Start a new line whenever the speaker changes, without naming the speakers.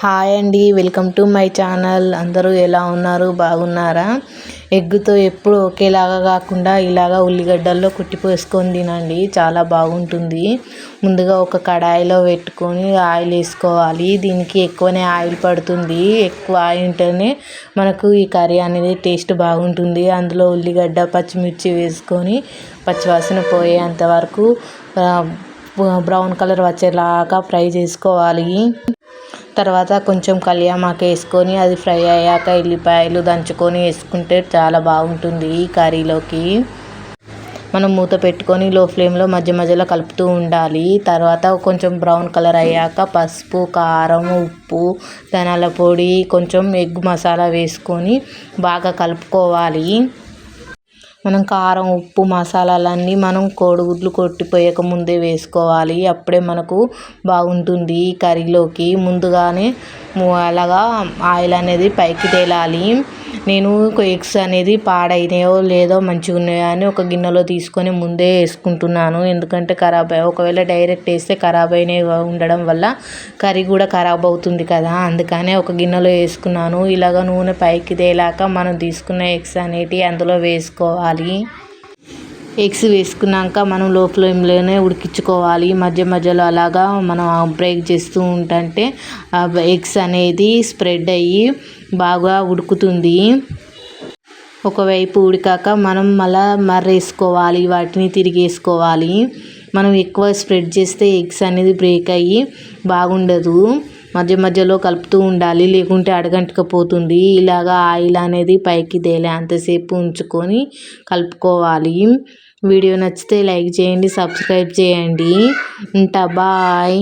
Hi అండి welcome to my channel. అందరూ ఎలా ఉన్నారు? బాగున్నారా? ఎగ్గుతో ఎప్పుడు ఒకేలాగా కాకుండా ఇలాగా ఉల్లిగడ్డల్లో కుట్టిపోసుకొని తినండి. చాలా బాగుంటుంది. ముందుగా ఒక కడాయిలో పెట్టుకొని ఆయిల్ వేసుకోవాలి. దీనికి ఎక్కువనే ఆయిల్ పడుతుంది. ఎక్కువ ఆయిల్ ఉంటేనే మనకు ఈ కర్రీ అనేది టేస్ట్ బాగుంటుంది. అందులో ఉల్లిగడ్డ పచ్చిమిర్చి వేసుకొని పచ్చివాసన పోయేంత వరకు బ్రౌన్ కలర్ వచ్చేలాగా ఫ్రై చేసుకోవాలి. తర్వాత కొంచెం కళ్యామాకు వేసుకొని అది ఫ్రై అయ్యాక ఎల్లిపాయలు దంచుకొని వేసుకుంటే చాలా బాగుంటుంది ఈ కర్రీలోకి. మనం మూత పెట్టుకొని లో ఫ్లేమ్లో మధ్య మధ్యలో కలుపుతూ ఉండాలి. తర్వాత కొంచెం బ్రౌన్ కలర్ అయ్యాక పసుపు కారం ఉప్పు ధనాల పొడి కొంచెం ఎగ్ మసాలా వేసుకొని బాగా కలుపుకోవాలి. మనం కారం ఉప్పు మసాలాలన్నీ మనం కోడిగుడ్లు కొట్టిపోయక ముందే వేసుకోవాలి. అప్పుడే మనకు బాగుంటుంది కర్రీలోకి. ముందుగానే అలాగా ఆయిల్ అనేది పైకి తేలాలి. నేను ఎగ్స్ అనేది పాడైనాయో లేదో మంచిగా ఉన్నాయో అని ఒక గిన్నెలో తీసుకొని ముందే వేసుకుంటున్నాను. ఎందుకంటే ఖరాబ్ ఒకవేళ డైరెక్ట్ వేస్తే ఖరాబ్ అయినవి ఉండడం వల్ల కర్రీ కూడా ఖరాబ్ అవుతుంది కదా. అందుకనే ఒక గిన్నెలో వేసుకున్నాను. ఇలాగ నూనె పైకి తేలాక మనం తీసుకున్న ఎగ్స్ అనేటివి అందులో వేసుకోవాలి. ఎగ్స్ వేసుకున్నాక మనం లో ఫ్లేమ్లోనే ఉడికించుకోవాలి. మధ్య మధ్యలో అలాగా మనం బ్రేక్ చేస్తూ ఉంటుంటే ఎగ్స్ అనేది స్ప్రెడ్ అయ్యి బాగా ఉడుకుతుంది. ఒకవైపు ఉడికాక మనం మళ్ళా మర్రేసుకోవాలి వాటిని తిరిగేసుకోవాలి. మనం ఎక్కువ స్ప్రెడ్ చేస్తే ఎగ్స్ అనేది బ్రేక్ అయ్యి బాగుండదు. మధ్య మధ్యలో కలుపుతూ ఉండాలి లేకుంటే అడగంటకపోతుంది ఇలాగా ఆయిల్ అనేది పైకి తేలే అంతసేపు ఉంచుకొని కలుపుకోవాలి. వీడియో నచ్చితే లైక్ చేయండి సబ్స్క్రైబ్ చేయండి. ఉంటా బాయ్.